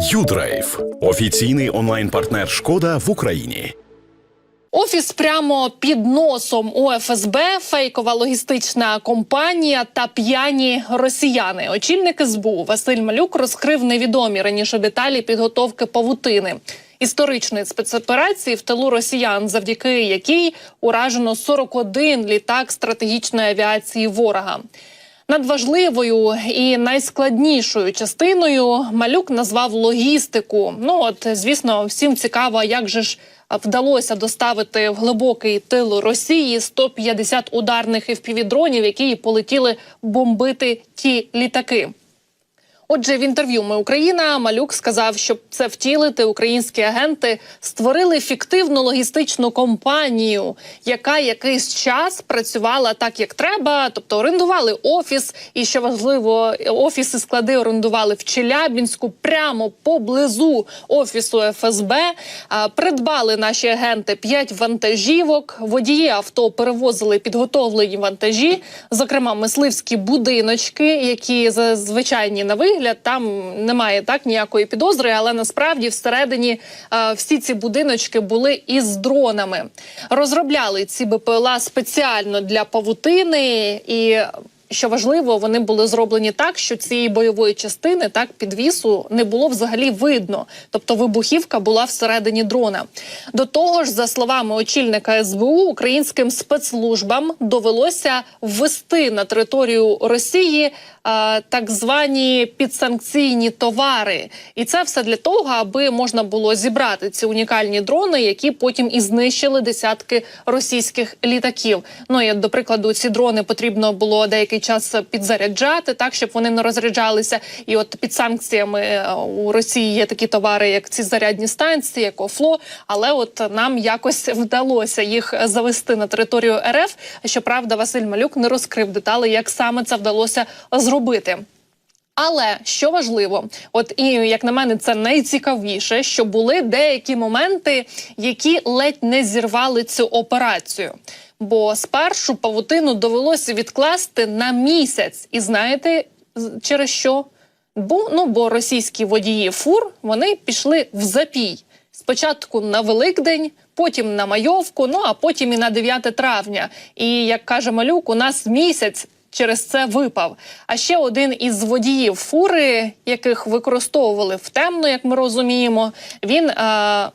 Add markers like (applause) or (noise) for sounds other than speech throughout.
Юдрайв офіційний онлайн-партнер Шкода в Україні. Офіс прямо під носом у ФСБ, фейкова логістична компанія та п'яні росіяни. Очільник СБУ Василь Малюк розкрив невідомі раніше деталі підготовки павутини. Історичної спецоперації в тилу росіян, завдяки якій уражено 41 літак стратегічної авіації ворога. Надважливою і найскладнішою частиною малюк назвав логістику. Ну от звісно, всім цікаво, як же ж вдалося доставити в глибокий тил Росії 150 ударних FPV-дронів, які полетіли бомбити ті літаки. Отже, в інтерв'ю Ми Україна Малюк сказав, щоб це втілити, українські агенти створили фіктивну логістичну компанію, яка якийсь час працювала так, як треба, тобто орендували офіс, і що важливо, офіси склади орендували в Челябінську, прямо поблизу офісу ФСБ. Придбали наші агенти п'ять вантажівок. Водії авто перевозили підготовлені вантажі, зокрема мисливські будиночки, які звичайні на вигляд. Там немає так ніякої підозри, але насправді всередині е, всі ці будиночки були із дронами. Розробляли ці БПЛА спеціально для павутини і. Що важливо, вони були зроблені так, що цієї бойової частини так підвісу не було взагалі видно. Тобто вибухівка була всередині дрона. До того ж, за словами очільника СБУ, українським спецслужбам довелося ввести на територію Росії е, так звані підсанкційні товари, і це все для того, аби можна було зібрати ці унікальні дрони, які потім і знищили десятки російських літаків. Ну і до прикладу, ці дрони потрібно було деякий час підзаряджати, так щоб вони не розряджалися. І от під санкціями е, у Росії є такі товари, як ці зарядні станції, як Офло. Але от нам якось вдалося їх завести на територію РФ. Щоправда, Василь Малюк не розкрив деталі, як саме це вдалося зробити. Але що важливо, от і як на мене, це найцікавіше, що були деякі моменти, які ледь не зірвали цю операцію. Бо спершу павутину довелося відкласти на місяць, і знаєте через що? Бо ну бо російські водії фур вони пішли в запій. Спочатку на Великдень, потім на майовку, ну а потім і на 9 травня. І як каже малюк, у нас місяць через це випав. А ще один із водіїв фури, яких використовували в темно, як ми розуміємо, він е,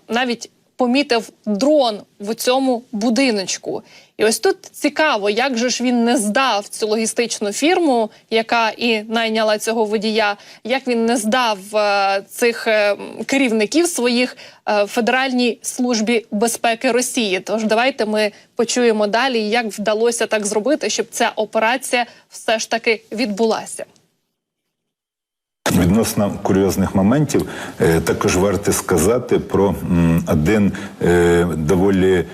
навіть помітив дрон в цьому будиночку. І ось тут цікаво, як же ж він не здав цю логістичну фірму, яка і найняла цього водія, як він не здав е, цих е, керівників своїх е, Федеральній службі безпеки Росії. Тож давайте ми почуємо далі, як вдалося так зробити, щоб ця операція все ж таки відбулася. Відносно курйозних моментів, також варто сказати про один доволі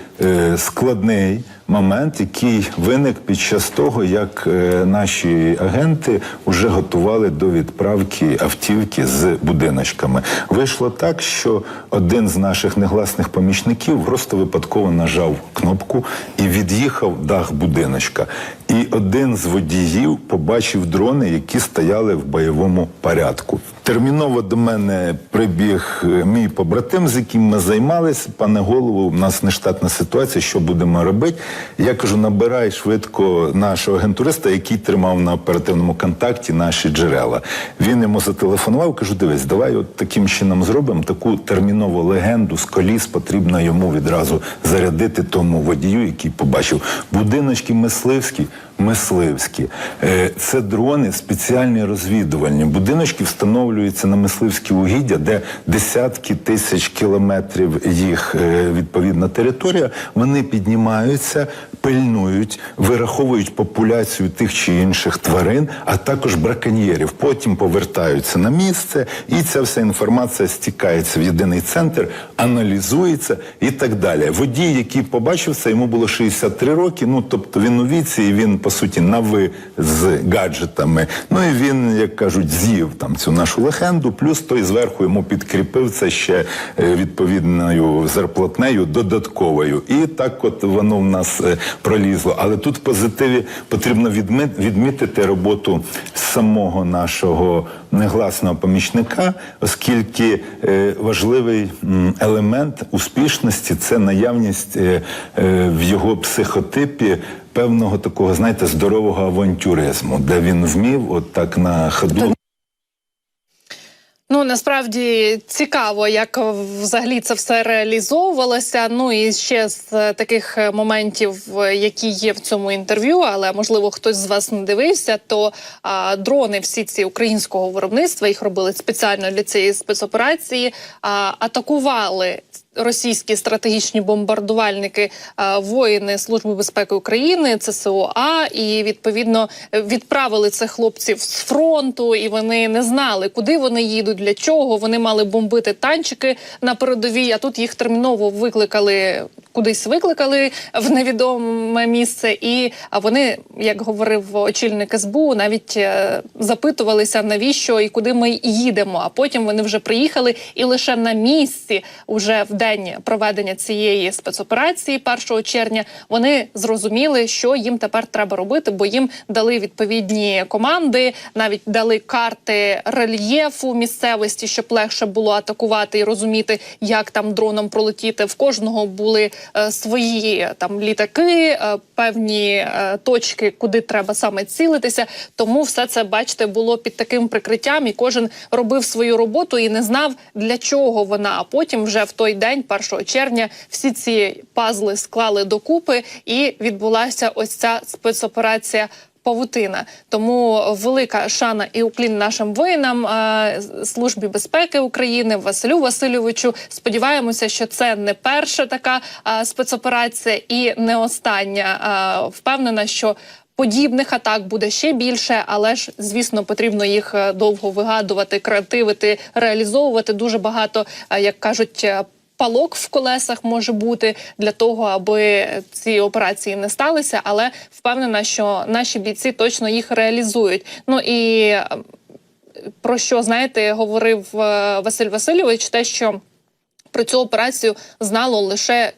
складний момент, який виник під час того, як е, наші агенти вже готували до відправки автівки з будиночками. Вийшло так, що один з наших негласних помічників просто випадково нажав кнопку і від'їхав дах будиночка. І один з водіїв побачив дрони, які стояли в бойовому порядку. Терміново до мене прибіг е, мій побратим, з яким ми займалися. Пане голову, у нас нештатна ситуація. Що будемо робити? Я кажу: набирай швидко нашого агентуриста, який тримав на оперативному контакті наші джерела. Він йому зателефонував. Кажу: дивись, давай от таким чином зробимо таку термінову легенду з коліс. Потрібно йому відразу зарядити тому водію, який побачив будиночки мисливські. Мисливські Е, це дрони спеціальні розвідувальні. Будиночки встановлюються на мисливські угіддя, де десятки тисяч кілометрів їх е, відповідна територія. Вони піднімаються, пильнують, вираховують популяцію тих чи інших тварин, а також браконьєрів. Потім повертаються на місце, і ця вся інформація стікається в єдиний центр, аналізується і так далі. Водій, який побачив це, йому було 63 роки. Ну тобто він у віці, і він по суті на ви з гаджетами. Ну і він, як кажуть, з'їв там цю нашу легенду. Плюс той зверху йому підкріпив це ще е, відповідною зарплатнею додатковою. І так, от воно в нас е, пролізло. Але тут в позитиві потрібно відмітити роботу самого нашого негласного помічника, оскільки е, важливий елемент успішності це наявність е, е, в його психотипі певного такого, знаєте, здорового авантюризму, де він вмів от так на ходу. Ну насправді цікаво, як взагалі це все реалізовувалося. Ну і ще з е, таких е, моментів, е, які є в цьому інтерв'ю, але можливо хтось з вас не дивився, то а, дрони всі ці українського виробництва їх робили спеціально для цієї спецоперації, а, атакували. Російські стратегічні бомбардувальники, воїни Служби безпеки України, ЦСОА, і відповідно відправили цих хлопців з фронту, і вони не знали, куди вони їдуть, для чого. Вони мали бомбити танчики на передовій. А тут їх терміново викликали кудись, викликали в невідоме місце. І вони, як говорив очільник СБУ, навіть е, запитувалися, навіщо і куди ми їдемо. А потім вони вже приїхали, і лише на місці, уже в день проведення цієї спецоперації, 1 червня, вони зрозуміли, що їм тепер треба робити, бо їм дали відповідні команди, навіть дали карти рельєфу місцевості, щоб легше було атакувати і розуміти, як там дроном пролетіти. В кожного були свої там літаки, е, певні е, точки, куди треба саме цілитися. Тому все це, бачите, було під таким прикриттям, і кожен робив свою роботу і не знав для чого вона. А потім, вже в той день, 1 червня, всі ці пазли склали докупи, і відбулася ось ця спецоперація. Павутина, тому велика шана і уклін нашим воїнам е, службі безпеки України Василю Васильовичу. Сподіваємося, що це не перша така е, спецоперація і не остання. Е, впевнена, що подібних атак буде ще більше, але ж звісно потрібно їх довго вигадувати, креативити, реалізовувати. Дуже багато, як кажуть. Палок в колесах може бути для того, аби ці операції не сталися, але впевнена, що наші бійці точно їх реалізують. Ну і е, про що знаєте, говорив е, Василь Васильович, те, що про цю операцію знало лише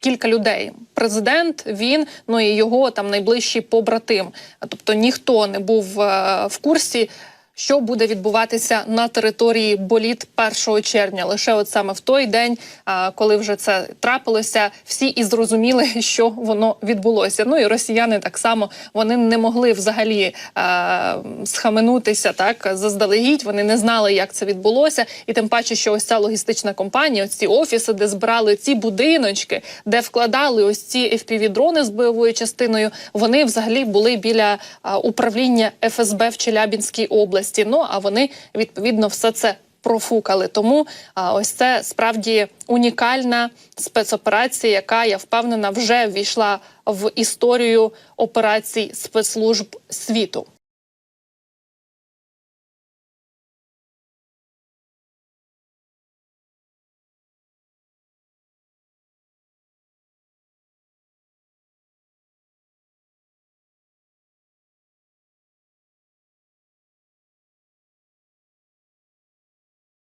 кілька людей. Президент, він, ну і його там найближчий побратим. Тобто ніхто не був е, в курсі. Що буде відбуватися на території боліт 1 червня? Лише от саме в той день, коли вже це трапилося, всі і зрозуміли, (laughs) що воно відбулося. Ну і росіяни так само вони не могли взагалі а, схаменутися так заздалегідь. Вони не знали, як це відбулося, і тим паче, що ось ця логістична компанія, ось ці офіси, де збирали ці будиночки, де вкладали ось ці FPV-дрони з бойовою частиною. Вони взагалі були біля управління ФСБ в Челябінській області. Ну а вони відповідно все це профукали. Тому а, ось це справді унікальна спецоперація, яка я впевнена вже ввійшла в історію операцій спецслужб світу.